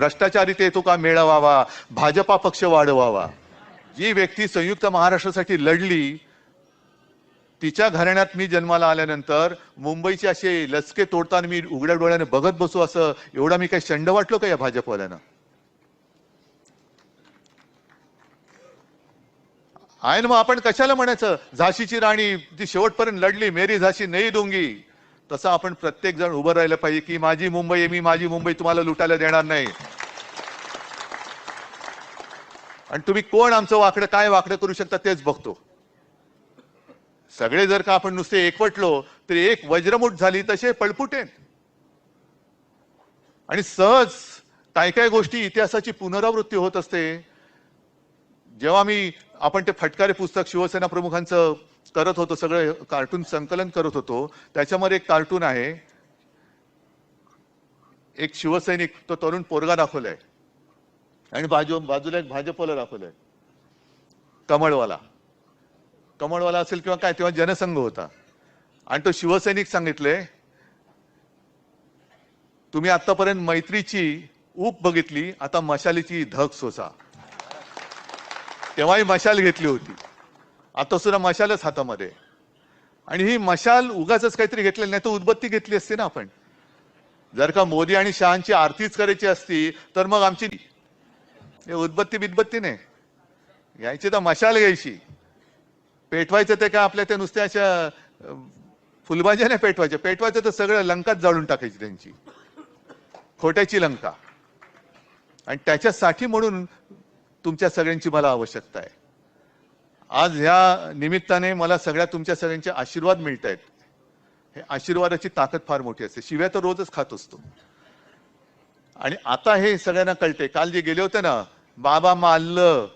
भ्रष्टाचारी तो का मिळवावा? भाजपा पक्ष वाढवावा. जी व्यक्ती संयुक्त महाराष्ट्रासाठी लढली तिच्या घराण्यात मी जन्माला आल्यानंतर मुंबईचे असे लचके तोडताना मी उघड्या डोळ्याने बघत बसू असं एवढा मी काही शंड वाटलो का या भाजपवाल्यांना? आहे ना मग आपण कशाला म्हणायचं? झाशीची राणी ती शेवटपर्यंत लढली मेरी झाशी नाही दुंगी. तसं आपण प्रत्येक जण उभं राहिलं पाहिजे की माझी मुंबई आहे मी माझी मुंबई तुम्हाला लुटायला देणार नाही. आणि तुम्ही कोण आमचं वाकडं काय वाकडं करू शकता तेच बघतो. सगळे जर का आपण नुसते एकवटलो तरी एक वज्रमुठ झाली तसे पळपुटेन. आणि सहज काय काय गोष्टी इतिहासाची पुनरावृत्ती होत असते. जेव्हा मी आपण ते फटकारे पुस्तक शिवसेना प्रमुखांचं करत होतो सगळं कार्टून संकलन करत होतो त्याच्यामध्ये एक कार्टून आहे. एक शिवसैनिक तो तरुण पोरगा दाखवलाय. आणि बाजू बाजूला एक भाजपवाला दाखवलंय. कमळवाला. कमळवाला असेल किंवा काय तेव्हा जनसंघ होता. आणि तो शिवसैनिक सांगितले तुम्ही आतापर्यंत मैत्रीची ऊप बघितली आता मशालीची धग सोसा. तेव्हाही मशाल घेतली होती. आता सुद्धा मशालच हातामध्ये. आणि ही मशाल उगाच काहीतरी घेतलेली नाही तर उदबत्ती घेतली असती ना आपण. जर का मोदी आणि शहांची आरतीच करायची असती तर मग आमची हे उदबत्ती बिदबत्ती नाही घ्यायची तर मशाल घ्यायची. पेटवायचं ते काय आपल्या त्या नुसत्या अशा अं, नाही पेटवायच्या पेटवायचं तर सगळं लंकाच जाळून टाकायची त्यांची. खोट्याची लंका. आणि त्याच्यासाठी म्हणून तुमच्या सगळ्यांची मला आवश्यकता आहे. आज ह्या निमित्ताने मला सगळ्या तुमच्या सगळ्यांचे आशीर्वाद मिळत आहेत हे आशीर्वादाची ताकद फार मोठी असते. शिव्या तर रोजच खात असतो. आणि आता हे सगळ्यांना कळते. काल जे गेले होते ना बाबा मारलं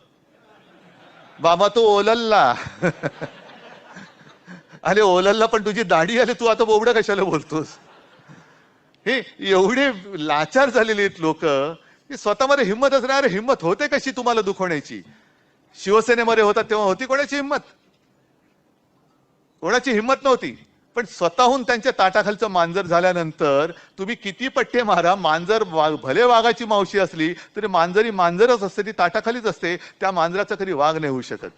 बाबा तो ओलल्ला. अरे ओलल्ला पण तुझी दाढी आली तू आता बोबडं कशाला बोलतोस? हे एवढे लाचार झालेले आहेत लोक. की स्वतःमध्ये हिंमतच नाही अरे हिंमत होते कशी तुम्हाला दुखवण्याची? शिवसेनेमध्ये होता तेव्हा होती कोणाची हिंमत? कोणाची हिंमत नव्हती? पण स्वतःहून त्यांच्या ताटाखालचं मांजर झाल्यानंतर तुम्ही किती पट्टे मारा मांजर वा- भले वाघाची मावशी असली तरी मांजरी मांजरच असते ती ताटाखालीच असते त्या मांजराचा कधी वाघ नाही होऊ शकत.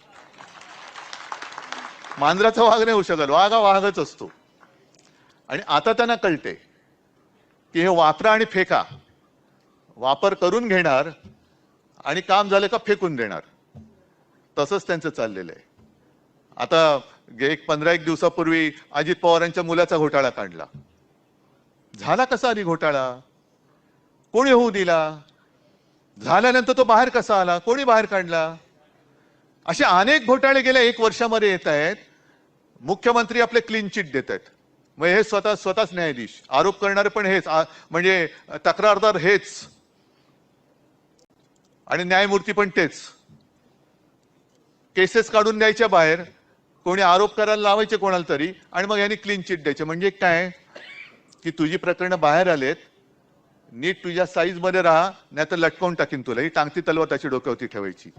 मांजराचा वाघ नाही होऊ शकत वाघ हा वाघच असतो. आणि आता त्यांना कळते की हे वापरा आणि फेका. वापर करून घेणार आणि काम झालं का फेकून देणार. तसंच त्यांचं चाललेलं आहे. आता एक पंधरा एक दिवसापूर्वी अजित पवारांच्या मुलाचा घोटाळा काढला. झाला कसा आधी घोटाळा? कोणी होऊ दिला? झाल्यानंतर तो बाहेर कसा आला? कोणी बाहेर काढला? असे अनेक घोटाळे गेल्या एक वर्षामध्ये येत आहेत. मुख्यमंत्री आपले क्लीन चिट देत आहेत. मग हे स्वतः स्वतःच न्यायाधीश. आरोप करणारे पण हेच. म्हणजे तक्रारदार हेच. आणि न्यायमूर्ती पण तेच. केसेस काढून द्यायच्या बाहेर. कोणी आरोप करायला लावायचे कोणाला तरी आणि मग यांनी क्लीन चिट द्यायचे. म्हणजे काय? की तुझी प्रकरणं बाहेर आलेत नीट तुझ्या साईजमध्ये राहा नाही तर लटकवून टाकीन तुला. ही टांगती तलवार त्याची डोक्यावरती ठेवायची.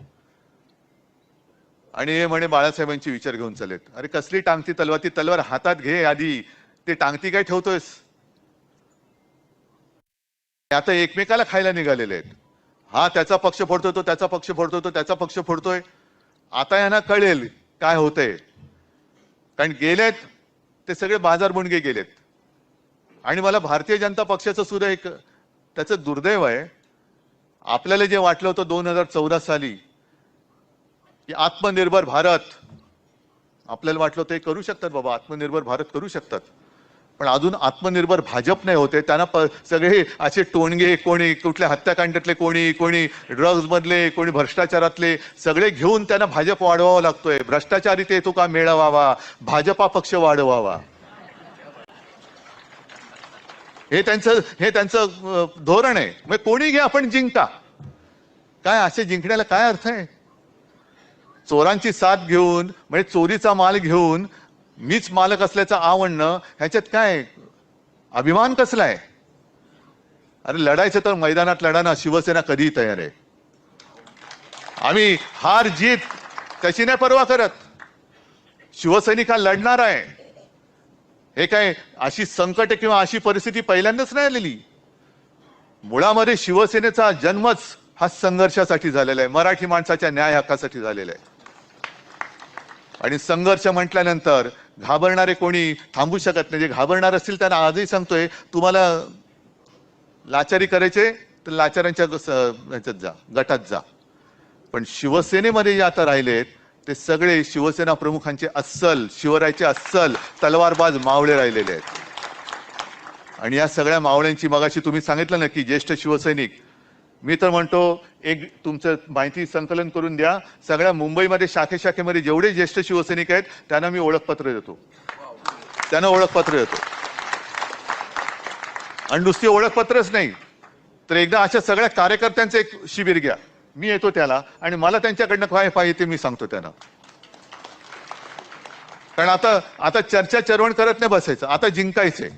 आणि हे म्हणे बाळासाहेबांची विचार घेऊन चालेत अरे कसली टांगती तलवार? ती तलवार हातात घे आधी. ते टांगती काय ठेवतोयस? ते आता एकमेकाला खायला निघालेले आहेत. हा त्याचा पक्ष फोडतोय तो त्याचा पक्ष फोडतोय तो त्याचा पक्ष फोडतोय. आता यांना कळेल काय होतंय. कारण गेलेत ते सगळे बाजार बुणगे गेलेत. आणि मला भारतीय जनता पक्षाचं सुद्धा एक त्याचं दुर्दैव आहे. आपल्याला जे वाटलं होतं दोन हजार चौदा साली की आत्मनिर्भर भारत आपल्याला वाटलं ते करू शकतात बाबा आत्मनिर्भर भारत करू शकतात. पण अजून आत्मनिर्भर भाजप नाही होते. त्यांना प- सगळे असे टोणगे कोणी कुठल्या हत्याकांडातले कोणी कोणी ड्रग्जमधले कोणी भ्रष्टाचारातले सगळे घेऊन त्यांना भाजप वाढवावा लागतोय. भ्रष्टाचारी ते तो का मिळवावा? भाजपा पक्ष वाढवावा. हे त्यांचं हे त्यांचं धोरण आहे. मग कोणी घ्या आपण जिंकता? काय असे जिंकण्याला काय अर्थ आहे? चोरांची साथ घेऊन म्हणजे चोरीचा माल घेऊन मीच मालक असल्याचं आवडणं ह्याच्यात काय? अभिमान कसला आहे? अरे लढायचं तर मैदानात लढाना शिवसेना कधीही तयार आहे. आम्ही हार जीत कशी नाही परवा करत? शिवसैनिक हा लढणार आहे. हे काय अशी संकट किंवा अशी परिस्थिती पहिल्यांदाच नाही आलेली? मुळामध्ये शिवसेनेचा जन्मच हा संघर्षासाठी झालेला आहे. मराठी माणसाच्या न्याय हक्कासाठी झालेला आहे. आणि संघर्ष म्हटल्यानंतर घाबरणारे कोणी थांबू शकत नाही. जे घाबरणार असतील त्यांना आजही सांगतोय तुम्हाला लाचारी करायचे तर लाचारांच्या स- ह्याच्यात जा गटात जा. पण शिवसेनेमध्ये जे आता राहिलेत ते सगळे शिवसेना प्रमुखांचे अस्सल शिवरायचे अस्सल तलवारबाज मावळे राहिलेले आहेत. आणि या सगळ्या मावळ्यांची मगाशी तुम्ही सांगितलं ना की ज्येष्ठ शिवसैनिक मी तर म्हणतो एक तुमचं माहिती संकलन करून द्या. सगळ्या मुंबईमध्ये शाखे शाखेमध्ये जेवढे ज्येष्ठ शिवसैनिक आहेत त्यांना मी ओळखपत्र देतो. त्यांना ओळखपत्र देतो. आणि नुसती ओळखपत्रच नाही. तर एकदा अशा सगळ्या कार्यकर्त्यांचं एक शिबिर घ्या. मी येतो त्याला आणि मला त्यांच्याकडनं काय पाहिजे ते मी सांगतो त्यांना. कारण आता आता चर्चा चरवण करत नाही बसायचं. आता जिंकायचंय.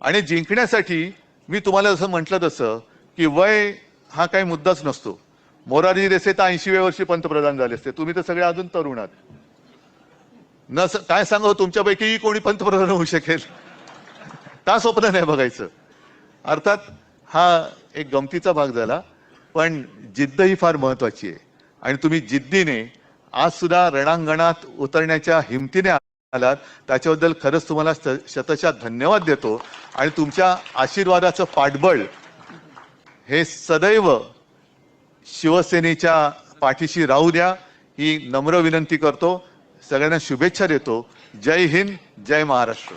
आणि जिंकण्यासाठी मी तुम्हाला जसं म्हटलं तसं की वय हा काही मुद्दाच नसतो. मोरारजी देसाई तर ऐंशीव्या वर्षी पंतप्रधान झाले असते. तुम्ही तर सगळे अजून तरुण आहात. न काय सांगू तुमच्यापैकी कोणी पंतप्रधान होऊ शकेल. का स्वप्न नाही बघायचं. अर्थात हा एक गमतीचा भाग झाला. पण जिद्द ही फार महत्वाची आहे. आणि तुम्ही जिद्दीने आज सुद्धा रणांगणात उतरण्याच्या हिमतीने आलात. त्याच्याबद्दल खरंच तुम्हाला श- धन्यवाद देतो. आणि तुमच्या आशीर्वादाचं पाठबळ हे सदैव शिवसेनेच्या पाठीशी राहू द्या. ही नम्र विनंती करतो. सगळ्यांना शुभेच्छा देतो. जय हिंद जय महाराष्ट्र.